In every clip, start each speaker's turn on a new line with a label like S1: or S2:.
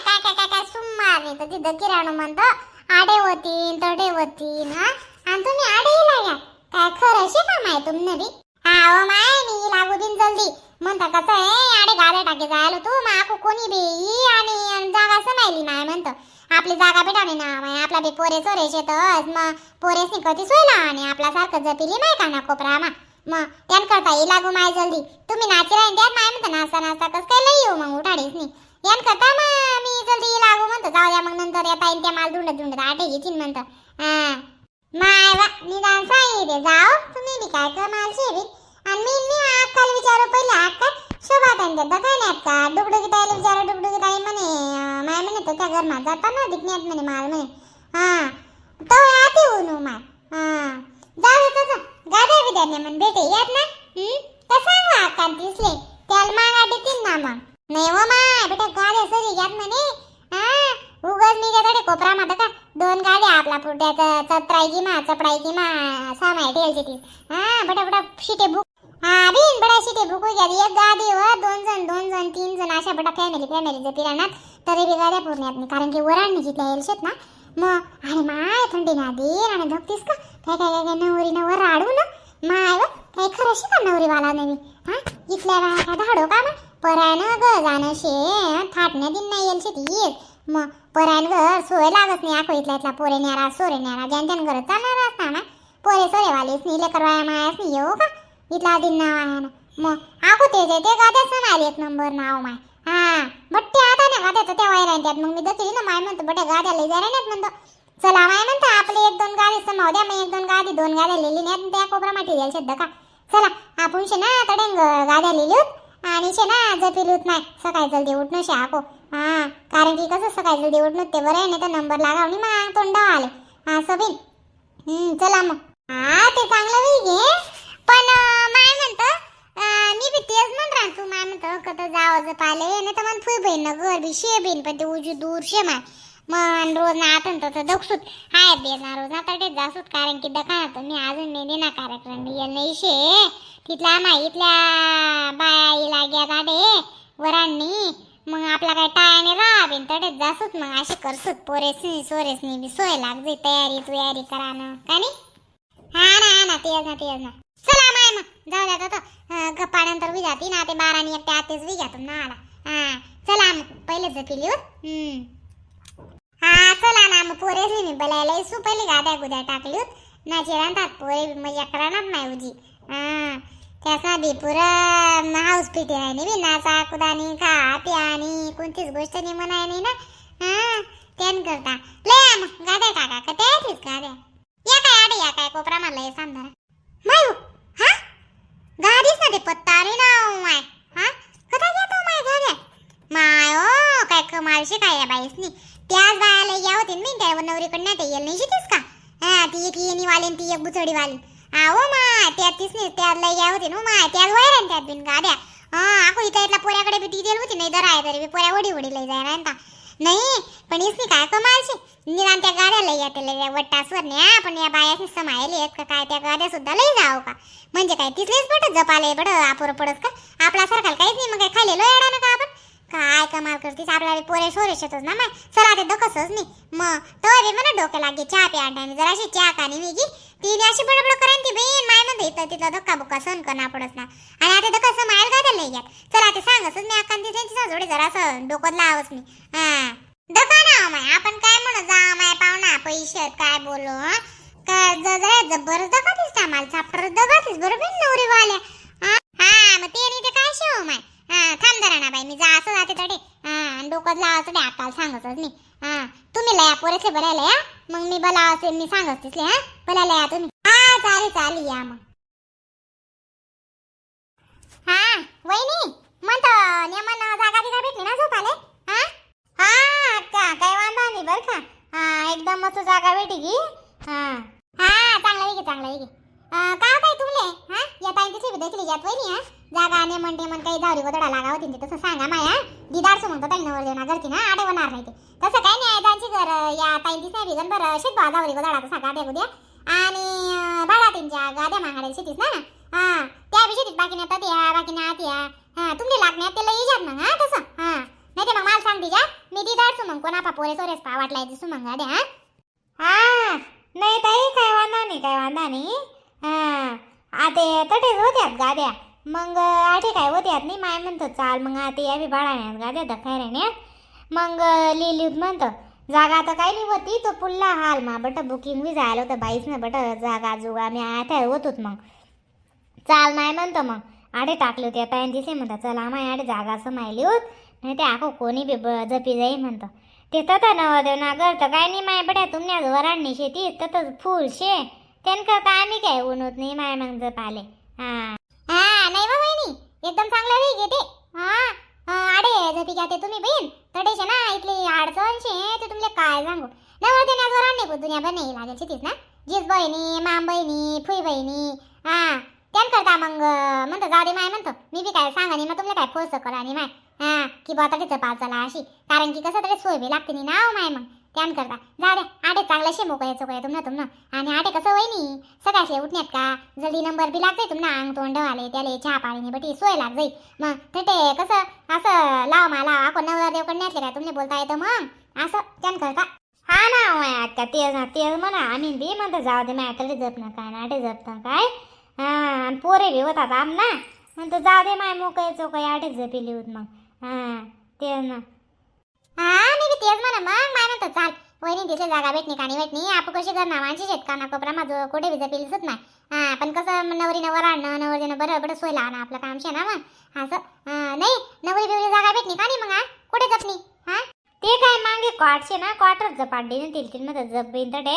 S1: हो तिथं किराणू म्हणतो आडे होतीन तडे होतीन हा? आणि तुम्ही आडे लागा काय खरं शिका माय तुमने बी. हा हो माय मी लागू दिन जल्दी. म्हणता कसं आहे आडे गाड्या टाके जायला तू माकू कोणी बी? राहिली नाही आणि म्हणतो. आपली जागा भेटाने ना माय आपला बी पोरे सोरे शेतस. मग पोरेसनी कधी सोयला आणि आपला सारखं जपिली नाही का ना कोपरा मा मग त्यान करता येईल लागू माय जल्दी. तुम्ही नाची राहीन त्यात माय म्हणता नाचता नाचता कसं काय लई येऊ मग उठाडीस नाही यान करता मग मी जल्दी लागू म्हणतो. जाऊ द्या मग नंतर येता येईल त्या माल धुंडत धुंडत आटे घेतील म्हणतो. हा. माय वा निदान सांगितले जाओ. तुम्ही बी काय कर माल शेवी आणि मी मी अक्काला विचारू पहिले अक्का शोभा त्यांच्या दखान्यात का डुगडुगी ताईला विचारू डुगडुगी ताई म्हणे काय म्हणे तो त्या घरमात जाताना दिखण्यात म्हणे माल म्हणे. हा. तो आते ऊन हो माल. हा. जाऊ दे तसं गाड्या बिद्याने म्हण बेटे यात ना? तर का हो आकार दिसले. त्याला मागा देतील ना मग. नाही हो मा बेटा गाड्या सरी घ्यात म्हणे. हा? उगाच मी त्याकडे कोपरा माता का? दोन गाड्या आपला पुढ्याचं चत्रायची मा चपडायची मा सामाय ठेवायची ती. हा बटा बटा शिटे बुक हा बिन बडा शिटे बुक एक गाडी व अशा बटा फॅमिली फॅमिलीचं पिराणात तरी बी गाड्या पूर्ण नाही. कारण की वरांनी जिथल्या येलशेत ना मग आणि माय थंडी ना दे आणि धकतीस का? काय काय काय काय नवरी नवर राडू ना. माय व काय खरं का नवरी वाला नवी? हा? इथल्या बाया काय धाडो का ना परायनं ग जाणं शे थाटण्या दिन नाही येईल शेती येत मग परायन घर सोय लागत नाही आखो इथला इथला पोरे न्यारा सोरे न्यारा ज्यान त्यान गरज चालणार असता ना पोरे सोरेवालीस नाही लेकर वाया मायास नाही येऊ का? इथला दिन नाव आहे ना. मग आखो ते ते ते गाद्याच माल एक नंबर नाव माय. बट्टे आता ना गाद्याचं त्या वायरा त्यात मग मी दखली ना माय म्हणतो बट्या गाद्या लई जरा नाहीत म्हणतो. चला माय म्हणतो आपले एक दोन गाडी समाव द्या मग एक दोन गाडी दोन गाड्या लिहिली नाही त्या कोपरा माटी शब्द का? चला आपण शे ना तडेंग गाड्या लिहिलीत आणि शे ना जपिलूत नाही. सकाळी जल्दी उठणं शे आको. हा कारण की कसं सकाळी जल्दी उठणं ते बरं आहे नाही तर नंबर लागावणी मग तोंडाव आले. असं सबीन. चला मग. हा ते चांगलं होई घे पण माय म्हणतं अं, मी बी तेच म्हण राह तू माय म्हणतं कत जावं पाले नाही तर मन फुई बहीण ना घर बी शे बहीण पण ते उजू दूर शे माय. मन रोज ना आता तर दक्षूत हाय बे ना रोज ना तटे जासूत कारण की दखानात मी अजून मेहंदी ना कार्यक्रम. येईल नाही शे. तिथल्या माहितल्या बाया लाग्या गाडे वरांनी. मग आपला काय टाळ्याने राहावीन तडेच जासूत मग अशी करसूत. पोरेसनी सोरेसनी बी सोय लागते. तयारी तुयारी करानं का नाही? हा ना हा ना तेच ना तेच ना. चला माय मग. जाऊ द्या. जाती ना ते आणि एकटे आतेच बी घ्या ना आला हा चला मग पहिलेच पिली हो. हम्म. हा चला ना मग पोरेसली मी बोलायला. इसू पहिले गाद्या गुद्या टाकली होत. ना चिरांतात पोरे मजा करणार नाही उजी हा त्याचा बी पुरं हाऊस पिटी आहे नी बी नाचा कुदानी खा प्यानी कोणतीच गोष्ट नाही म्हणाय नाही ना. हा त्यान करता. लय मग गाद्या टाका. का त्यातलीच गाद्या? या काय आडे या काय कोपरा मला हे सांग मायू हा? पत्ता नाव माय. हा? कथा घेतो माय गाड्या माय ओ काय कमालशी काय या बाईसनी? त्याच बायाला या होते मी त्या नवरीकडनं. ते येल नाही शितीस का? हा ती एक येणी वाली ती एक बुचडी वाली आवो माय त्या तीच नाही त्याला या होते ना माय त्याच वैर त्यात बिन गाड्या. हा आखो इथं इथला पोऱ्याकडे बी ती दिली होती नाही दर आहे तरी बी पोऱ्या वडी वडी लई जाय ना नाही पण इसनी काय कमालशी निदान त्या गाड्या लई येते लई वट्टासवर न्या पण या बायाशी समायले आहेत का काय त्या गाड्या सुद्धा लई जाव का म्हणजे काय तिथलेच पडत जपाले बड आपोर पडत का आपला सारखाला काहीच नाही मग काय खाल्लेलो येडा का आपण काय कमाल करतीस? आपल्याला पोरे सोरे शेतच ना माय? चला ते दकसच नाही मग तर बी म्हणा डोक्या लागे चहा प्या टाइम जरा अशी चहा का नाही की ती अशी बडबड करेन ती बहीण माय म्हणते इथं तिथं धक्का बुक्का सहन करणार पडत ना. आणि आता धक्का मायल काय त्याला घ्यात चला ते सांगच मी आकांत त्यांची जोडे जरा असं डोकं लावच मी. हा. धक्का ना हो माय. आपण काय म्हणत जा माय पाहुणा पैसे काय बोलो हा? का जरा जबरदस्त दगातीस आम्हाला. चापर दगातीस बरोबर नवरीवाल्या वाल्या हा हा, मग ते नाही ते काय शेव माय हा थांब जरा ना बाई मी जा असं जाते तडे हा आणि डोकं लावायचं नाही अक्काला सांगतच मी हा तुम्ही लया पोरेसले बोलायला या मग मी बला असेल मी सांगत तिथले हा? बोलायला या तुम्ही. हा चालेल चालेल या मग. हा वहिनी म्हणतो नेमन जागा बिगा भेटली ना झोपाले? हा? हा अक्का काय वांधा नाही बरं का. हा एकदम मस्त जागा भेटी की. हा. हा चांगला आहे की चांगला आहे की. काय हो काय तुमले हा या ताई तिथे देखील यात वहिनी हा? जागा ने म्हणते मग काही जावरी गोदडा लागाव तिथे. तसं सांगा माया. दिदार सुमंत ताई नवर देवना करते ना आडे होणार नाही ते. तसं काही नाही त्यांची घर या ताई दिसा बिगन बरं शेत बा जावरी गोदडा तसा गाद्या गुद्या. आणि भाडा त्यांच्या गाद्या महाडे शेतीस ना? हा त्या बी शेतीत बाकी नेतात या बाकी नात या. हा तुमले लागण्यात त्याला येजात मग हा तसं. हा नाही ते मग मला सांग दिजा मी दिदार सुमंग कोणा पा पोरे सोरेस पा वाटलाय ती सुमंग गाड्या हा.
S2: हा नाही ताई काय वांदा नाही काय वांदा नाही. हा आते तटेच होत्यात गाद्या. मग आठे काय होत्यात नाही माय म्हणतो चाल मग आता या बी बाळाण्यात गाद्या दखाय राहण्यात मग लिहिली म्हणतो जागा तर काही नाही होती? तो पुल्ला हाल मा बट बुकिंग बी झालं होतं बाईस ना बट जागा जुगा मी आता होतोच मग. चाल माय म्हणतो मग आडे टाकले होते पॅन दिसे म्हणता चला माय आडे जागा असं मायली होत नाही ते आखो कोणी बी ब- जपी जाई म्हणतो. ते तत नवदेव ना करतं काय नाही माय बड्या तुमच्या वरांनी शेती ततच फुल शे. त्यांकरता आम्ही काय उनवत नाही माय मग जप आले हा.
S1: नाही बा बहिणी. एकदम चांगलं वेळ घेते. हा? हा, आडे जपी घ्या ते तुम्ही बहीण. तडेशे ना इथली अडचण शे ते तुमले काय सांगू? नवर देण्यावर आणणे को दुनिया बन नाही लागेल शेतीच ना? जीज बहिणी माम बहिणी फुई बहिणी हा? त्यान करता मग म्हणतो जाऊ दे माय म्हणतो. मी बी काय सांगा नाही मग तुमले काय फोर्स करा आणि माय. हा की बा तडेचं पाच चला अशी. कारण की कसं तरी सोय बी लागते नी ना हो माय मग. त्यान करता. जा दे आडे चांगलं शे मोकळे चोकळे तुमनं तुमनं. आणि आटे कसं वहिनी? सकाळचे उठण्यात का? जल्दी नंबर बी लागते तुमना. अंग तोंड आले त्याले चहा पाणी बटी सोय लाग जाई मग ते कसं असं लाव मा लाव आपण नवरा देव असले काय तुम्ही बोलता येतं मग? असं त्यान करता.
S2: हा ना माय अक्का तेच ना तेच म्हणा. आम्ही बी म्हणतो जाऊ दे माय तरी जप ना काय नाटे जपता काय? हा पोरे बी होतात आम ना म्हणतो जाऊ दे माय मोकळे चोकळे आठे जपिली होत मग. हा तेच ना.
S1: हा मी बी तेच म्हणा मग माय म्हणतो चाल. वहिनी तिथे जागा भेटणी काणी भेटणी आपण कशी करणार? माणशी शेतकाना का कोपरा माझं कुठे बी जपेल दिसत नाही. हा पण कसं मग नवरी नवर आणणं नवर देणं बरं बरं सोय लावणं आपलं काम शे ना मग. असं नाही नवरी बिवरी जागा भेटणी का नाही मग हा? कुठे जपणी हा?
S2: ते काय मागे कॉटचे ना क्वार्टर जपाट ना तिल तिलमध्ये जप बिन डे.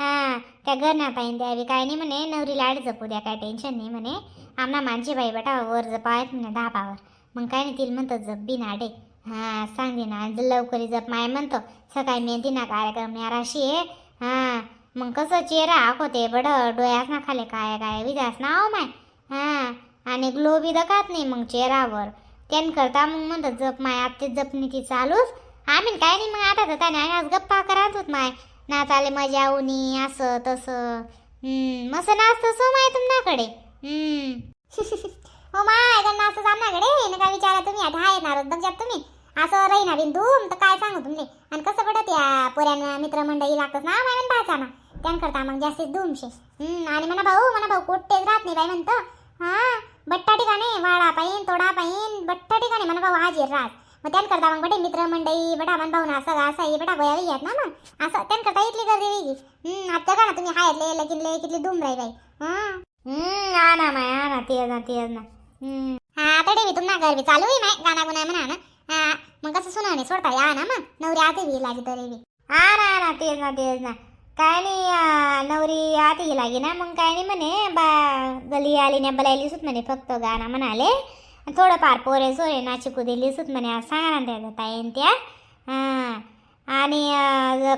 S2: हा त्या घरना पाहिजे द्यावी काय नाही म्हणे नवरी लाड जपू द्या काय टेन्शन नाही म्हणे. आमना मानची बाई बेटा वर जप आहेत म्हणे धापावर मग काय नाही तिला म्हणतो जप बी नाडे हा सांग दे ना लवकर जप माय म्हणतो. सकाळी मेहंदी ना कार्यक्रम याराशी आहे. हा मग कसं चेहरा आखोते बड डोळ्यास ना खाले काय काय विजास ना हो माय. हा आणि ग्लो बी दखात नाही मग चेहरावर. त्यान करता मग म्हणतो जप माय आत्ते जपणी ती चालूच. आम्ही काय नाही मग आता तर आणि आज गप्पा करत होत माय. ना चाले मजा उनी असं तसं. हम्म मस्त नाचतं सो हो माय तुमच्याकडे.
S1: हो माय त्यांना असं सामनाकडे काय विचारा तुम्ही? आता आहे ना बघ तुम्ही. असं राहीना ना धूम तर काय सांगू तुमले? आणि कसं पडत या पोऱ्यांना मित्रमंडळी लागतच ना माय म्हणता पाहायचा ना. त्यांकरता मग जास्तीत धूमशे. आणि म्हणा भाऊ म्हणा भाऊ कोट्टेच राहत नाही बाई म्हणतं. हां? बट्टा ठिकाणी वाडा पाहिन तोडा पाहिन बट्टा ठिकाणी म्हणा भाऊ हाजीर राहत. मग त्यांकरता मग बटे मित्रमंडळी बटा मन भाऊ ना असं असं आहे बटा गोया वेगळ्यात ना मग. असं त्यांकरता इथली गर्दी वेगळी. आता का ना तुम्ही हायतले लगिनले किती धूम राही बाई. हां?
S2: ना माय माय ना तेच ना तेच ना.
S1: हा तडे बी तुम्हाला घर चालू आहे माय गाणा गुणा म्हणा ना. हा मग कसं सुनावणे सोडता या ना मग? नवरी आते बी लागी तरी बी.
S2: आ ना तेच ना तेच ना. काय नाही नवरी नवरी आती लागे ना मग काय नाही म्हणे बा गली आली ना बलायली सुत म्हणे फक्त गाणं म्हणाले. थोडंफार पोरे सोरे नाची दिली सुत म्हणे सांगा ना त्या ताईन त्या. हां. आणि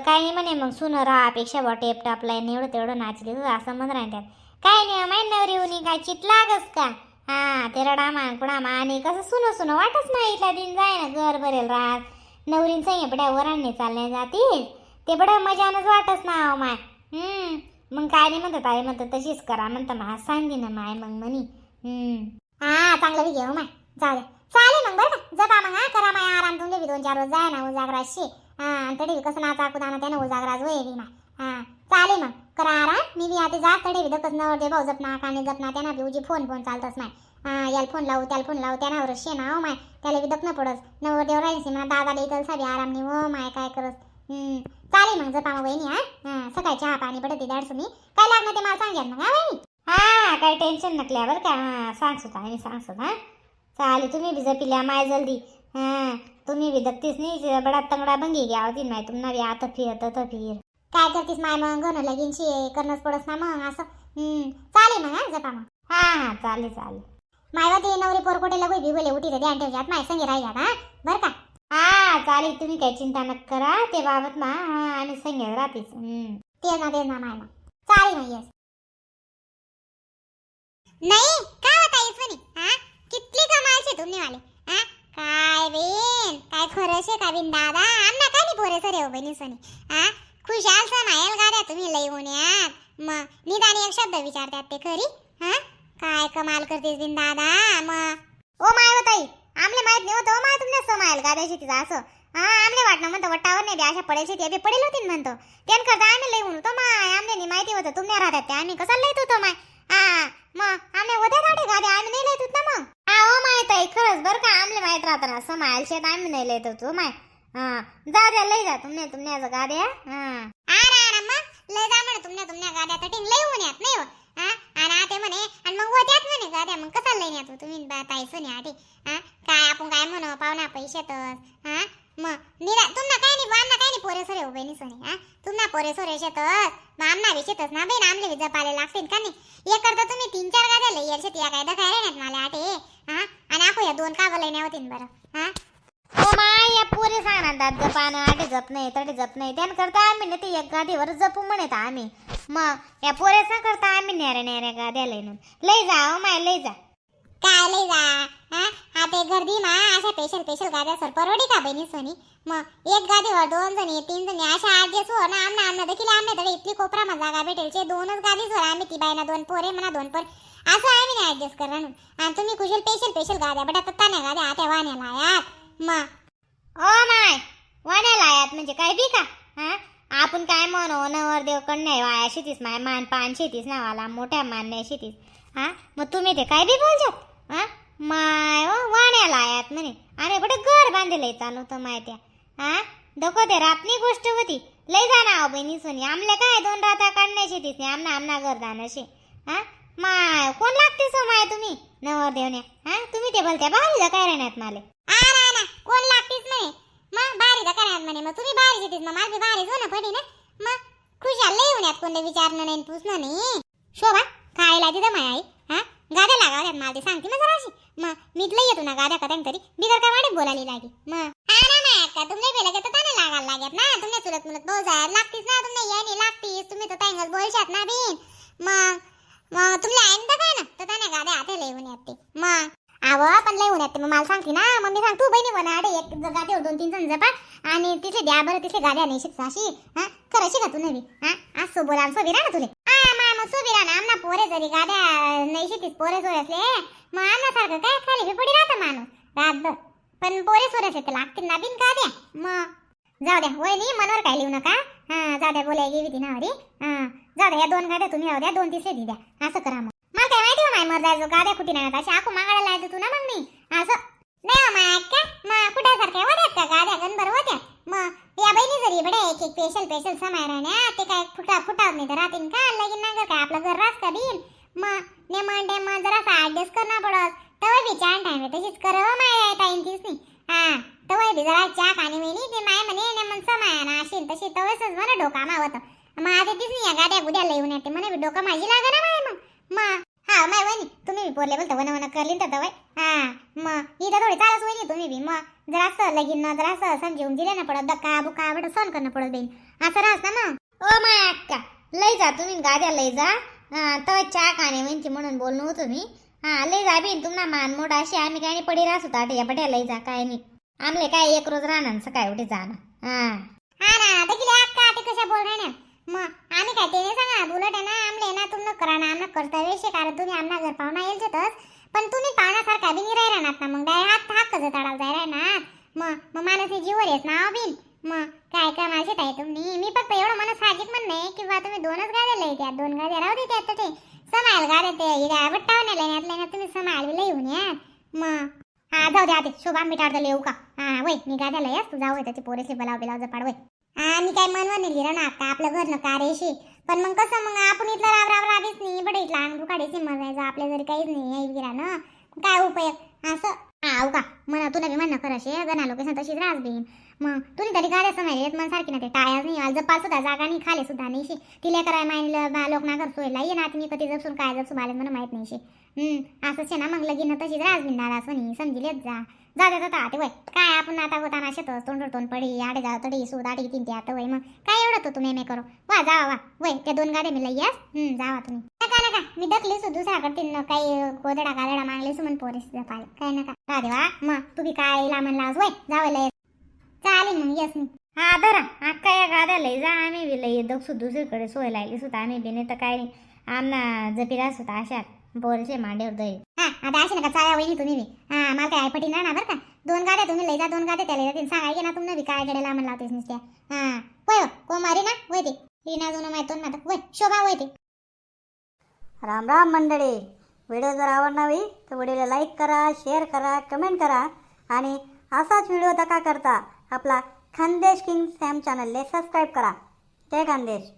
S2: काय नाही म्हणे मग सुन राहापेक्षा बा टेप टापला एवढं तेवढं नाचली असं म्हणत राहते त्यात काय नाही माहीत नवरी उनी काय चित लागस का? हा ते रडामा कुडामा आणि कसं सुनो सुनो वाटच नाही इथला दिन जाय ना घर भरेल राहत नवरीन संग बड्या वरांनी चालल्या जातील. ते बडं मजानच वाटच ना अहो माय मग काय नाही म्हणतात आई म्हणतात तशीच करा म्हणतं मा सांगी ना माय मग म्हणी.
S1: हा चांगलं बी घेऊ माय जाऊ चालेल मग बरं जपा मग हा करा माय आराम तुमले बी दोन चार रोज जाय ना उजागराशी. हा आणि कसं नाचा कुदाना त्यानं उजागराज वय बी माय हा चालेल मग करा आराम. मी बी आता जात तडे विदकच दकच नवर दे भाऊ जपना काने जपना त्यांना बी उजी फोन फोन चालतच नाही हा याला फोन लावू त्याला फोन लावू त्यानावर शे ना हो माय. त्याला बी न पडस. नवर देव राहायची म्हणा दादाला इथं साबी आराम नाही. हो माय काय करस? हम्म. चालेल मग जपा मग वहिनी हा. हा सकाळी चहा पाणी पडत दाडसं मी. काय लागणार ते मला सांगेल मग हा वहिनी?
S2: हा काही टेन्शन नकल्यावर बरं का. हा सुद्धा आम्ही सांग सुद्धा. चालेल तुम्ही बी जपिल्या माय जल्दी. हा तुम्ही बी दत्तीस नाही बडा तंगडा भंगी घ्या होती माय. तुम्हाला बी आता फिर तर फिर.
S1: काय करतीस माय मग? गण लगीन शे करणंच पडस ना मग असं. चालेल मग हा जपा मग.
S2: हा हा चालेल चालेल.
S1: मायवा ते नवरी पोरकोटे लगोय बोले उठी तर ध्यान ठेवच्यात माय संगे राहिल्यात हा. बरं का?
S2: हा चालेल तुम्ही काय चिंता नका करा ते बाबत ना हा आम्ही संग राहतीस
S1: ते ना ते ना माय मग. चालेल मग येस. नाही का होता येस म्हणे हा? किती तुम्ही वाले हा? काय बेन? काय खरं शे का बिन दादा? आमना काय नाही पोरे सरे हो बहिणी सनी. हा? खुशाल समायल गाड्या तुम्ही लई उन्यात मग निदान एक शब्द विचारतात ते खरी? हा? काय कमाल करतेस बिन दादा मग?
S2: ओ माय ताई आमले माहीत नाही होतं ओ माय तुमने समायल गाड्या तिचा असं. हा आमले वाटणं म्हणतो वट्टावर नाही बी अशा पडेल शेती बी पडेल होती म्हणतो. त्यान करता आम्ही लई म्हणतो माय आमले नाही माहिती होतं तुम्ही राहतात ते आम्ही कसं लईत होतो माय? हा मग आम्ही होत्या गाडी गाड्या आम्ही नाही लईत होत ना मग? हा हो ओ माय ताई खरंच बरं का आमले माहीत राहतं समायल शेत आम्ही नाही लईत होतो माय. हा. जा द्या लई जा तुमने तुमने आज गाड्या हा.
S1: मग. लय जा म्हणे तुमने तुमने गाड्या लई होऊन यात नाही हो. हा? आणि आते म्हणे आणि मग वत्यात म्हणे गाड्या मग कसा लई नेतो हो तुम्ही बा- ताई सोनी आठी हा? काय आपण काय म्हणू पाहुणा पैशातच. हा? मग निरा तुमना काय नाही आमना काय नाही पोरे सोरे हो बहिणी सोने हा? तुमना पोरे सोरे शेतच मग आमना बी शेतच ना बहीण आमले बी जपाले लागतील का नाही? एक करता तुम्ही तीन चार गाड्या लई येईल शेती या काय दखाय रे मला आठे हा? आणि आपण या दोन कागं लय होतीन बरं. हा?
S2: या पोरी सांगणार जपानं आटे जप नाही तडे जप नाही. त्यान करता आम्ही नाही ते एक गादीवर जपू म्हणत आम्ही. मग या पोरेचा करता आम्ही नेऱ्या नेऱ्या गाद्या लय लई जा ओ माय लई जा.
S1: काय लय जा? हा? आता गर्दी मा अशा पेशल पेशल गाद्या सर परवडी का बहिणी सोनी? मग एक गादीवर दोन जणी तीन जणी अशा ऍडजस्ट हो ना आमना आमना देखील आमने तडे कोपरा कोपरामा जागा भेटेल. दोनच गादीच आम्ही ती बायना दोन पोरे म्हणा दोन पोर. असं आम्ही नाही ऍडजस्ट करा आणि तुम्ही कुशल पेशल पेशल गाद्या बट आता नाही गाड्या आता वाण्याला यात. मग
S2: ओ माय. वाण्याला आयात म्हणजे काय बी का? हा? आपण काय म्हणू नवरदेव कन्या वाया शेतीस माय. मान पान शेतीस नावाला मोठ्या मान्य शेतीस हा? मग तुम्ही ते काय बी बोलतात? हा? माय हो, ओ, वाण्याला आयात म्हणे. आम्ही कुठे घर बांधले चालू तर माहिती हा? दखो ते रातनी गोष्ट होती. लय जाणार बहिणी सोनी आमले काय दोन राता काढण्या शेतीस नाही. आमना आमना घर दानशी हा? माय कोण लागते सो माय तुम्ही? नवरदेवने. हा? तुम्ही ते बोलत्या बाहेर काय राहण्यात माले?
S1: आ कोण लागतीच म्हणे? मग बाहेर दा करण्यात म्हणे? मग तुम्ही बाहेर येतीस मग माझी बाहेर बारीच हो ना पडी ना. मग खुशाल लय उन्यात कोणतं विचारणं नाही पुसणं नाही. शोभा खायला तिथं माय आई. हा? गाड्या लागावल्यात मला ते सांगते मग जराशी. मग मीच लई येतो ना गाड्या कधी तरी. बिगर का वाढत बोलायला लागे मग. हा ना माय का तुमले बेला का तर लागायला लागत ना. तुमने चुलत मुलत बोल जायला लागतीस ना तुमने यायनी लागतीस तुम्ही तर ताईंगच बोलशात ना बीन. मग मग तुमले आहे काय ना तर त्याने गाड्या हाते लय येते ते. मग. आव पण लय उन्यात ते मग मला सांगते ना. मम्मी सांग तू बहिणी म्हणा अडे एक गाडीवर दोन तीन जण जपा. आणि तिथे द्या बरं तिथे गाड्या नाही शिकता अशी. हा? खरं शिका तू नवी? हा? आज सो बोला सो ना तुले. हा मा मग ना. आमना पोरे जरी गाड्या नाही शिकीत पोरे जोर असले. मग आमना सारखं काय खाली बी पडी राहतं माणूस? रातभर पण पोरे सोरे असले तर लागतील ना बिन गाड्या. मग जाऊ द्या. वय नाही मनवर काय लिहू नका. हा जाऊ द्या बोलाय गेली ती नावारी. हा जाऊ द्या या दोन गाड्या तुम्ही द्या दोन तिसरे दी द्या. असं करा मग. मला काय माहिती हो माय मर्दाचं गाड्या कुठे नाही अशी आखू मागायला लायचं तू ना मग मी. असं. नाही हो माय का मग कुठ्यासारख्या होत्यात का? गाड्या गणभर होत्या मग या बहिणी जरी बडे एक एक स्पेशल स्पेशल समाय राहण्या ते काय फुटा फुटाव नाही तर राहतील का? लगीन नागर काय? आपलं घर रास्त बिन. मग नेमन डेमन जरासा ॲडजस्ट करणं पडत तवय बी छान टाईम आहे. तशीच कर हो माय टाईम तीच नाही हा. तवय बी जरा चहा खाणी मिळली ते माय म्हणे नेमन समाय ना. असेल तशी तवयच मला डोका मावत मग आता तीच नाही या गाड्या गुड्या येऊन येते म्हणे बी डोकं माझी लागा ना माय मग. मग हा माय वहिनी तुम्ही बी पोरले बोलता वन वन करली तर तवय हा मग इथं थोडी चालच वहिनी तुम्ही बी. मग जरासं लगीन न जरासं समजून दिले ना पडत दक्का बुका बट सहन करणं पडत बहीण असं राहत ना मग.
S2: ओ माय अक्का लई जा तुम्ही गाद्या लई जा. तर चहा खाणे म्हणते म्हणून बोलणं होतं मी. हा लई जा बिन तुम्हाला मान मोड अशी आम्ही काय नाही पडी राहत होता या पट्या लई जा काय नाही. आमले काय एक रोज राहणार सकाळी उठे जाणं. हा.
S1: हा ना देखील अक्का ते कशा बोल ना मग आम्ही काय ते सांगा बुलट आहे ना आमले ना तुमनं करा ना आमना कर्तव्य शे कारण तुम्ही आमना घर पाहुणा येईल शेतच पण तुम्ही पाहुण्यासारखा बी निराय राहणार ना मग डाय हात हात कसं तडाव जाय राहणार मग मग मानसी जीवर येस ना बिन. मग काय काय माझे ताई तुम्ही? मी फक्त एवढं मला साहजिक म्हणणं आहे किंवा तुम्ही दोनच गाड्या लई द्या दोन गाड्या राहू दे त्यात ते. समायल गाड्या ते हिरा बट्टावण्या लेण्यात लेण्यात तुम्ही समायल बी लई होऊन या मग हा जाऊ दे ते शोभा मी टाळता येऊ का हा वय मी गाड्या लय तू जाऊ ते पोरेसले बलाव बिलाव जपाड वय. हा काय मनवा नाही लिहिलं ना आता आपलं घर नका रेशी. पण मग कसं मग आपण इथलं राब राब राबीच नाही बडे इथला अंगू काढायची मजायचं आपल्या जरी काहीच नाही आई गिरा ना. काय उपयोग? असं. हा हो का? म्हणा तुला बी म्हणणं खरं शे गणा लोक तशीच राज बेन मग तुला तरी काय असं माहिती मन सारखी ना ते टाळ्याच नाही आज जपाल सुद्धा जागा नाही खाले सुद्धा नाही शे. तिला कराय माहिलं लोक ना करतो ये ना तुम्ही कधी जपसून काय जपसून आले मला माहीत नाही शे. असंच आहे ना मग लगीन तशीच राज बिन दादा नाही समजिलेच जा. जा जात आता वय काय आपण आता होताना शेत तोंड तोंड पडी आडे जा तडी सूद आडी तीन ते आता वय मग काय एवढं तो तुम्ही मे करो वा जावा वा. वय ते दोन गाड्या मी लई यास. जावा तुम्ही. नका नका. मी दखली सु दुसऱ्याकडे तीन काही गोदडा गादडा मागले सु म्हण पोरीस पाय काय नका. रा देवा मग तुम्ही काय ला म्हणला वय जावं लय. चालेल मग येस मी.
S2: हा धरा. अक्का या गाद्या लई जा आम्ही बी लई दक्षू दुसरीकडे सोय लागली सुद्धा आम्ही बी नाही तर काय नाही. आमना जपीला सुद्धा अशा पोरचे मांडेवर दही
S1: आता अशी नका चाळ्या वहिनी तुम्ही मी हा मला काय पटी ना बरं का? दोन गाड्या तुम्ही लई जा दोन गाड्या त्याला जातील सांगाय ना तुम्ही बी काय गड्याला म्हणला होतेस नुसत्या. हा. वय हो, कोमारी ना? वय ते. रीना जुनं माहितो ना आता. वय शोभा वय ते.
S3: राम राम मंडळी. व्हिडिओ जर आवडला तर व्हिडिओला लाईक करा शेअर करा कमेंट करा. आणि असाच व्हिडिओ दका करता आपला खानदेश किंग सॅम चॅनलले सबस्क्राईब करा. जय खानदेश.